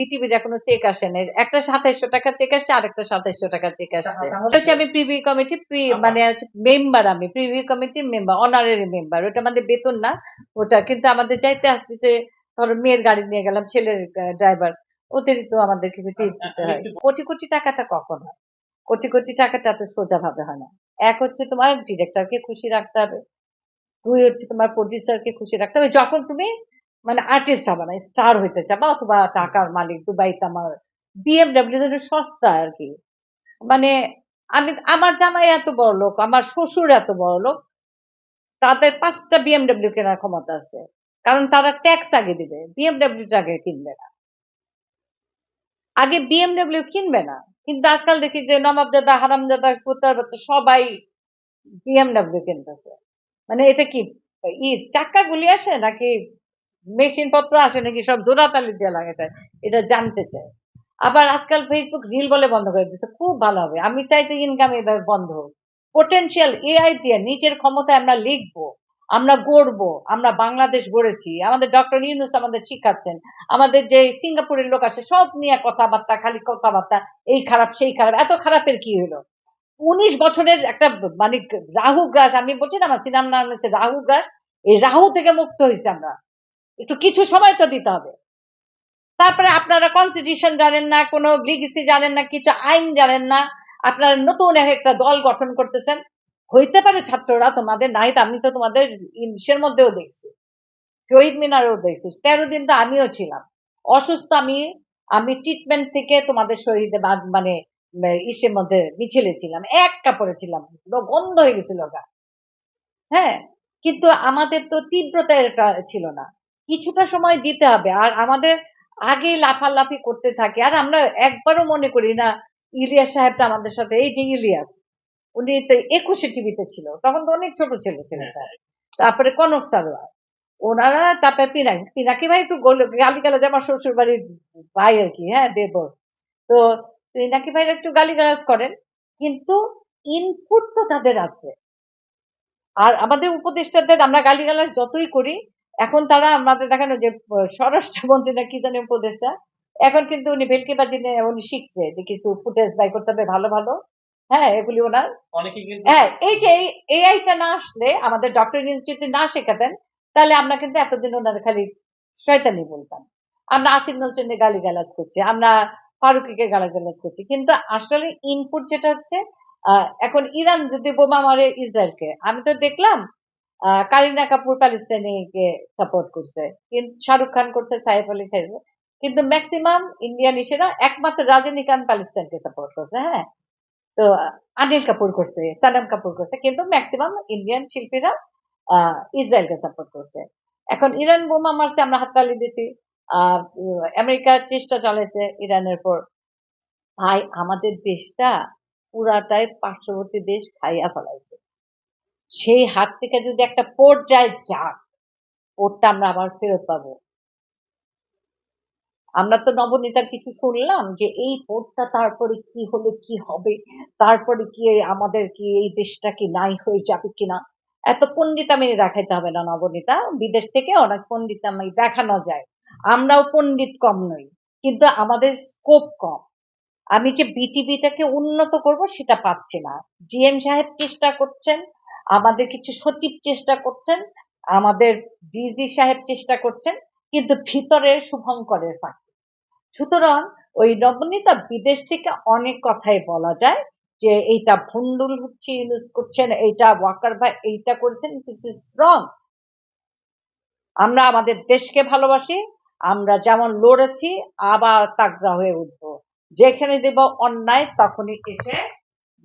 পৃথিবীর এখনও চেক আসে একটা সাতাইশশো টাকা চেক আসছে আরেকটা সাতাইশশো টাকা চেক আসছে। হচ্ছে আমি প্রিভি কমিটি মানে মেম্বার আমি প্রিভি কমিটির মেম্বার অনারারি মেম্বার ওটা আমাদের বেতন না ওটা কিন্তু আমাদের যাইতে আসতে ধরো মেয়ের গাড়ি নিয়ে গেলাম ছেলের ড্রাইভার অতিরিক্ত আমাদের কিছু টিপস দিতে হয়। কোটি কোটি টাকাটা কখন হয়? কোটি কোটি টাকাটা তো সোজা ভাবে হয় না। এক হচ্ছে তোমার ডিরেক্টরকে খুশি রাখতে হবে দুই হচ্ছে তোমার প্রডিউসারকে খুশি রাখতে হবে। যখন তুমি মানে আর্টিস্ট হবে না স্টার হইতে চাবা অথবা টাকার মালিক, দুবাইতে আমার বিএমডাব্লিউ যেন সস্তা আর কি। মানে আমি, আমার জামাই এত বড় লোক, আমার শ্বশুর এত বড় লোক, তাদের পাঁচটা বিএমডাব্লিউ কেনার ক্ষমতা আছে। কারণ তারা ট্যাক্স আগে দিবে বিএমডাব্লিউ আগে কিনবে না। আগে বিএমডাব্লিউ কিনবে না, কিন্তু আজকাল দেখি যে নবাবজাদা, হারামজাদা বাচ্চা সবাই বিএমডাব্লিউ কিনতেছে। মানে এটা কি, ই চাক্কা গুলি আসে নাকি মেশিন পত্র আসে নাকি সব জোড়াতালি দিয়ে লাগাতে এটা জানতে চাই। আবার আজকাল ফেসবুক রিল বলে বন্ধ করে দিচ্ছে খুব ভালো হবে। আমি চাই যে ইনকাম এভাবে বন্ধ হোক। পোটেনশিয়াল এআই দিয়ে নিজের ক্ষমতায় আমরা লিখব, আমরা গড়বো, আমরা বাংলাদেশ গড়েছি। আমাদের ডক্টর ইউনুস আমাদের শিখাচ্ছেন, আমাদের যে সিঙ্গাপুরের লোক আসে, সব নিয়ে কথাবার্তা, খালি কথাবার্তা, এই খারাপ, সেই খারাপ, এত খারাপের কি হলো? উনিশ বছরের একটা মানে রাহু গ্রাস, আমি বলছি না, আমার সিনেমার নাম হচ্ছে রাহু গ্রাস, এই রাহু থেকে মুক্ত হয়েছে আমরা। একটু কিছু সময় তো দিতে হবে। তারপরে আপনারা কনস্টিটিউশন জানেন না, কোনো লিগেসি জানেন না, কিছু আইন জানেন না, আপনারা নতুন একটা দল গঠন করতেছেন। হইতে পারে ছাত্ররা তোমাদের নাই আমি তো তোমাদের ইংলিশের মধ্যেও দেখছি শহীদ মিনারেও দেখছি। তেরো দিন তো আমিও ছিলাম। অসুস্থ আমি আমি ট্রিটমেন্ট থেকে তোমাদের শহীদে মানে ইসের মধ্যে মিছিলে ছিলাম, এক কাপড়ে ছিলাম গন্ধ হয়ে গেছিল গা। হ্যাঁ কিন্তু আমাদের তো তীব্রতা ছিল না। কিছুটা সময় দিতে হবে। আর আমাদের আগে লাফালাফি করতে থাকে। আর আমরা একবারও মনে করি না ইলিয়াস সাহেবটা আমাদের সাথে এই যে ইলিয়াস উনি তো একুশে টিভিতে ছিল তখন তো অনেক ছোট ছেলে ছিল তারপরে কনক সারোয়ার ওনারা তারপরে পিনাকি পিনাকি ভাই একটু গালি গালাজ আমার শ্বশুর বাড়ির ভাই আর কি হ্যাঁ দেব তো পিনাকি ভাইরা একটু গালি গালাজ করেন কিন্তু ইনপুট তো তাদের আছে। আর আমাদের উপদেষ্টাদের আমরা গালি গালাজ যতই করি এখন তারা আমাদের দেখানো যে স্বরাষ্ট্রমন্ত্রী না কি জানি উপদেষ্টা এখন কিন্তু উনি ভেলকিবাজি নিয়ে উনি শিখছে যে কিছু ফুটেজ বাই করতে হবে ভালো ভালো। হ্যাঁ এগুলি ওনার। হ্যাঁ এই যে এআইটা না আসলে আমাদের ডক্টর যদি না শেখাতেন তাহলে আমরা কিন্তু এতদিন ওনার খালি শয়তানি বলতাম। আমরা আসিফ নজরুলের গালি গালাজ করছি আমরা ফারুকিকে গালি গালাজ করছি। কিন্তু আসলে ইনপুট যেটা হচ্ছে আহ, এখন ইরান যদি বোমা মারে ইসরায়েলকে আমি তো দেখলাম কারিনা কাপুর প্যালেস্টাইনিকে সাপোর্ট করছে। কিন্তু শাহরুখ খান করছে সাইফ আলী খান কিন্তু ম্যাক্সিমাম ইন্ডিয়ান ইসেরা একমাত্র রাজনীকান্ত প্যালেস্টাইনকে সাপোর্ট করছে হ্যাঁ? তো আনিল কাপুর করছে সানাম কাপুর করছে কিন্তু ম্যাক্সিমাম ইন্ডিয়ান শিল্পীরা ইসরায়েলকে সাপোর্ট করছে। এখন ইরান বোমা মারছে আমরা হাততালি দিছি। আহ, উম, আমেরিকা চেষ্টা চালাইছে ইরানের পর ভাই আমাদের দেশটা পুরাটাই পার্শ্ববর্তী দেশ খাইয়া ফেলাইছে। সেই হাত থেকে যদি একটা পর্যায়ে যাক পোর্টটা আমরা আবার ফেরত পাবো। আমরা তো নবনীতার কিছু শুনলাম যে এই পোর্টটা তারপরে কি হলে কি হবে? তারপরে কি আমাদের কি এই দেশটা কি নাই হয়ে যাবে কিনা? এত পণ্ডিতামি দেখাইতে হবে না নবনীতা। বিদেশ থেকে অনেক পণ্ডিতামি দেখানো যায়। আমরাও পণ্ডিত কম নই, কিন্তু আমাদের স্কোপ কম। আমি যে বিটিভিটাকে উন্নত করব সেটা পাচ্ছি না। জিএম সাহেব চেষ্টা করছেন আমাদের কিছু সচিব চেষ্টা করছেন, আমাদের ডিজি সাহেব চেষ্টা করছেন, কিন্তু ভিতরে শুভঙ্করের ফাঁকি। সুতরাং ওই নবনীতা বিদেশ থেকে অনেক কথাই বলা যায় যে, এইটা ভুন্ডুল হচ্ছে, ইউজ করছেন, এইটা ওয়াকার ভাই, এইটা করছেন দিস ইজ রং আমরা আমাদের দেশকে ভালোবাসি, আমরা যেমন লড়েছি, আবার তাগড়া হয়ে উঠবো। যেখানে দেব অন্যায়, তখনই এসে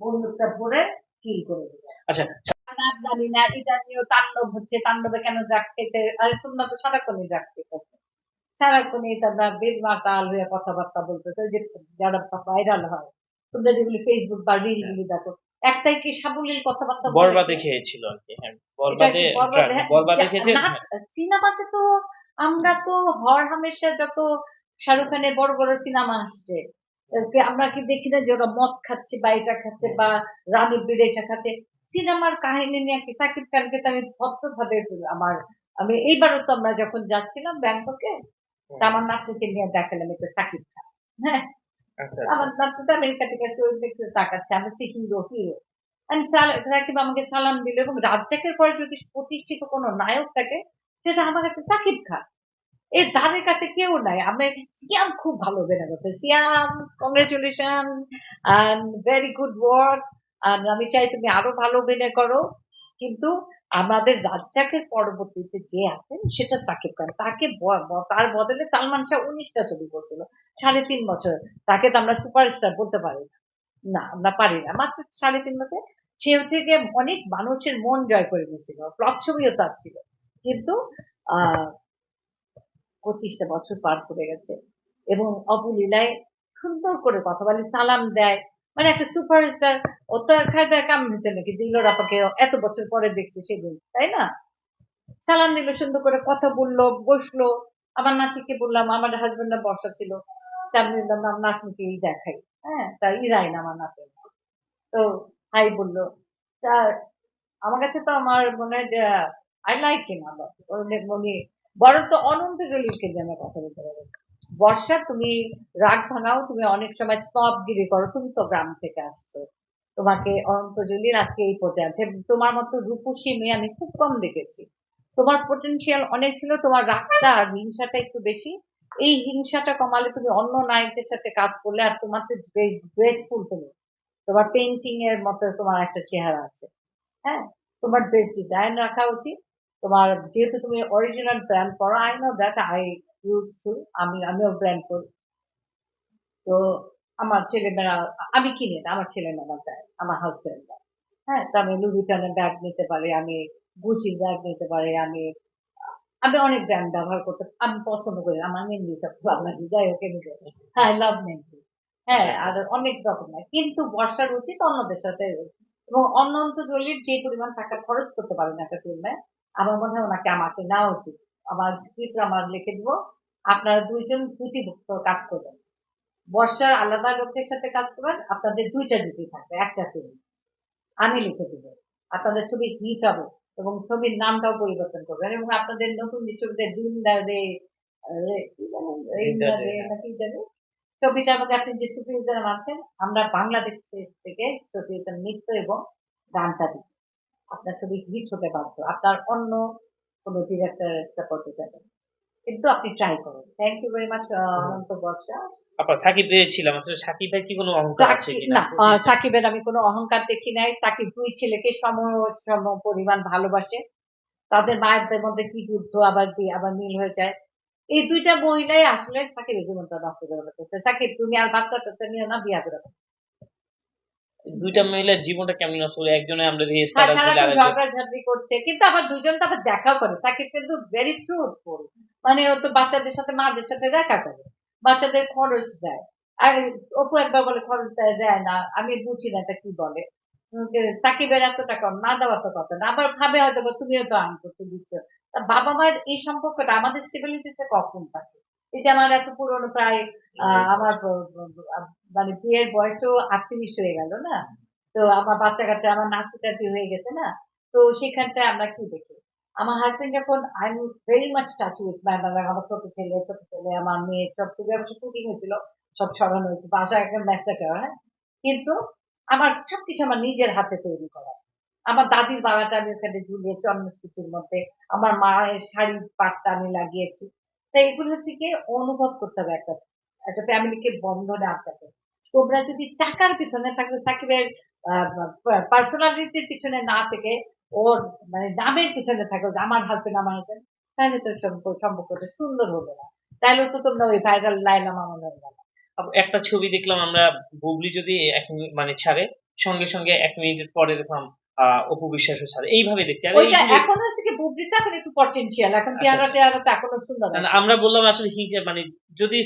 বন্দুকটা ধরে কিল করে দেবে। আচ্ছা খারাপ জানি না এটা নিয়েও তাণ্ডব হচ্ছে তাণ্ডবে কেন ড্রাগস খেতে আরে তোমরা তো সারাক্ষণই ড্রাগস খেতে। সারাক্ষণই তোমরা বেদমাতাল হয়ে কথাবার্তা বলতেছে যে যারা ভাইরাল হয়। তোমরা যেগুলি ফেসবুক বা রিল গুলি দেখো একটাই কি সাবলীল কথাবার্তা বলে? বরবাদে? খেয়েছিল আর কি হ্যাঁ। বরবাদে বরবাদে? হ্যাঁ, খেয়েছে সিনেমাতে তো আমরা তো হর হামেশা যত শাহরুখ খানের বড় বড় সিনেমা আসছে আমরা কি দেখি না যে ওরা মদ খাচ্ছে বা এটা খাচ্ছে বা রানী বিড়ে এটা খাচ্ছে? সিনেমার কাহিনী নিয়ে কি সাকিব খানকে তো আমি ভক্ত ভাবে আমার আমি এইবারও তো আমরা যখন যাচ্ছিলাম ব্যাংককে আমার নাতনিকে নিয়ে দেখালাম এটা সাকিব খান হ্যাঁ। আচ্ছা আচ্ছা। আমার নাতনিটা আমেরিকা থেকে শরীর দেখতে তাকাচ্ছে আমি বলছি হিরো হিরো। সাকিব আমাকে সালাম দিল এবং রাজ্জাকের পরে যদি প্রতিষ্ঠিত কোনো নায়ক থাকে সেটা আমার কাছে সাকিব খান। এর ধারের কাছে কেউ নাই আমি সিয়াম খুব ভালো অভিনয় করছে Siam congratulation and very good work আর আমি চাই তুমি আরও ভালো অভিনয় করো। কিন্তু আমাদের রাজ্জাকের পরবর্তীতে যে আছেন, সেটা সাকিব খান। তাকে তার বদলে সালমান শাহ উনিশটা ছবি করছিল, সাড়ে তিন বছর। তাকে তো আমরা সুপারস্টার বলতে পারি না। আমরা পারি না। মাত্র সাড়ে তিন বছর। সে হচ্ছে গিয়ে অনেক মানুষের মন জয় করে নিয়েছিল। ফ্লপ ছবিও তার ছিল। কিন্তু পঁচিশটা বছর পার করে গেছে। এবং অবলীলায় সুন্দর করে কথা বলে, সালাম দেয়। মানে একটা সুপারস্টার ও তো খায় দেয় হয়েছে নাকি দিলোর আপাকে এত বছর পরে দেখছে সেদিন তাই না? সালাম দিল, সুন্দর করে কথা বলল, বসল। আমার নাতিকে বললাম, আমার হাজবেন্ডের বর্ষা ছিল। আমি বললাম আমার নাতনিকে এই দেখাই। হ্যাঁ তা না আমার নাতি। তো হাই বলল, তা আমার কাছে তো আমার মনে হয় যে আই লাইক হিম আবার মনে বরং তো অনন্ত জলিলকে আমরা কথা বলতে পারি। বর্ষা, তুমি রাগ ভাঙাও, তুমি অনেক সময় স্তব স্নবগিরি করো, তুমি তো গ্রাম থেকে আসছো। তোমাকে অনন্ত জলিল আজকে এই পর্যায়ে আছে। তোমার মতো রূপসী মেয়ে আমি খুব কম দেখেছি। তোমার পটেনশিয়াল অনেক ছিল, তোমার রাগটা হিংসাটা একটু বেশি। এই হিংসাটা কমালে তুমি অন্য নায়কদের সাথে কাজ করলে আর তোমার তো গ্রেসফুল তুমি। তোমার পেন্টিং এর মতো তোমার একটা চেহারা আছে। হ্যাঁ? তোমার বেস্ট ডিজাইন রাখা উচিত। তোমার, যেহেতু তুমি অরিজিনাল ব্র্যান্ড করো I know that I use to আমি, আমিও ব্র্যান্ড করি। তো আমার ছেলে মেয়েরা আমি কিনি না আমার ছেলে মেয়েরা দেয় আমার হাজবেন্ড দেয়। হ্যাঁ তো আমি লুবিটানের ব্যাগ নিতে পারি আমি গুচি ব্যাগ নিতে পারি আমি আমি অনেক ব্র্যান্ড ব্যবহার করতে আমি পছন্দ করি আমার মেহেন্দি সব লাগে যাই হোক এমনি হ্যাঁ লাভ মেহেন্দি হ্যাঁ আর অনেক রকমের কিন্তু বর্ষার উচিত অন্যদের সাথে এবং অনন্ত জলির যে পরিমাণ টাকা খরচ করতে পারেন একটা ফিল্মে আমার মনে হয় ওনাকে আমাকে নেওয়া উচিত। আমার স্ক্রিপ্ট আমার লিখে দিব আপনারা দুইজন দুটি কাজ করবেন। বর্ষার আলাদা লোকের সাথে কাজ করবেন, আপনাদের দুইটা জুটি থাকবে, একটা ফিল্ম আমি লিখে দিব আপনাদের ছবি কি হবে এবং ছবির নামটাও পরিবর্তন করবেন, এবং আপনাদের নতুন যে ছবিতে দিন দে কি জানেন রিন্দা দে নাকি জানি, ছবিটার আপনি যে সুপ্রিয়তা মানছেন আমরা বাংলাদেশ থেকে সুপ্রিয়তার নৃত্য এবং গানটা দিই। আপনার ছবি হিট হতে বাধ্য, আপনার অন্য কোনো ডিরেক্টর করতে চাবেন কিন্তু আপনি ট্রাই করুন। Thank you very much Ananta Barsha. আপা সাকিব পেয়েছিলাম আসলে সাকিব ভাই কি কোনো অহংকার আছে সাকিব কিনা? না আহ, সাকিবের আমি কোনো অহংকার দেখি নাই। সাকিব দুই ছেলেকে সম সম পরিমাণ ভালোবাসে। তাদের মায়েদের মধ্যে কি যুদ্ধ আবার কি আবার মিল হয়ে যায়। এই দুইটা মহিলাই আসলে সাকিবের জীবনটা বাস্তবায়ন করছে সাকিব তুমি আর বাচ্চা টাচ্চা নিয়ে না বিয়া করে। দুইটা মহিলার জীবনটা কেমন আসলে একজনে আমরা সারাক্ষণ আরেকজন ঝগড়াঝাটি করছে কিন্তু আবার দুজন তো আবার দেখাও করে। সাকিব কিন্তু ভেরি ট্রুথফুল মানে ও তো বাচ্চাদের সাথে মাদের সাথে দেখা করে বাচ্চাদের খরচ দেয়। আর ও অপু একবার বলে খরচ দেয় দেয় না আমি বুঝি না এটা কি বলে। সাকিবের এত টাকা না দেওয়ার তো কথা না। আবার ভাবে হয়তো তুমিও তো আর্ন করতে দিচ্ছ। তা বাবা মার এই সম্পর্কটা আমাদের স্টেবিলিটিতে কখন থাকে? এটা আমার এত পুরনো প্রায় আহ, আমার মানে বিয়ের বয়সও আটত্রিশ হয়ে গেল না? তো আমার বাচ্চা কাচ্চা আমার নাতি টাতি হয়ে গেছে না? তো সেখানটায় আমরা কি দেখি? আমার হাজবেন্ড যখন I am very much touch with my বাবা আমার ছোট ছেলে ছোট ছেলে, আমার মেয়ে, সব থেকে অবশ্য শুটিং হয়েছিল, সব সরানো হয়েছে বাসা একটা ম্যাসেকার হ্যাঁ? কিন্তু আমার সবকিছু আমার নিজের হাতে তৈরি করা। আমার দাদির বাবাটা আমি ওখানে ঝুলিয়েছি অন্নস্কুচির মধ্যে, আমার মায়ের শাড়ি পাটটা আমি লাগিয়েছি। তো এগুলো হচ্ছে কি অনুভব করতে হবে একটা একটা ফ্যামিলিকে বন্ধনে আটকাতে তোমরা যদি টাকার পিছনে থাকবে, সাকিবের পার্সোনালিটির পিছনে না থেকে ওর মানে নামের পিছনে থাকো আমার হাজবেন্ড আমার হাজবেন্ড তাহলে তো সম্পর্ক সম্পর্কটা সুন্দর হবে না। তাহলে তো তোমরা ওই ভাইরাল লাইলা গেল একটা ছবি দেখলাম আমরা বুবলি যদি এক মানে ছাড়ে সঙ্গে সঙ্গে এক মিনিট পরে দেখলাম আহ অপু বিশ্বাসও ছাড়ে। এইভাবে দেখছি। আর এখন হচ্ছে কি বুবলিটা এখন একটু পটেনশিয়াল এখন চেহারা আচ্ছা। টেহারা তো এখনও সুন্দর আমরা বললাম আসলে হিট মানে যদি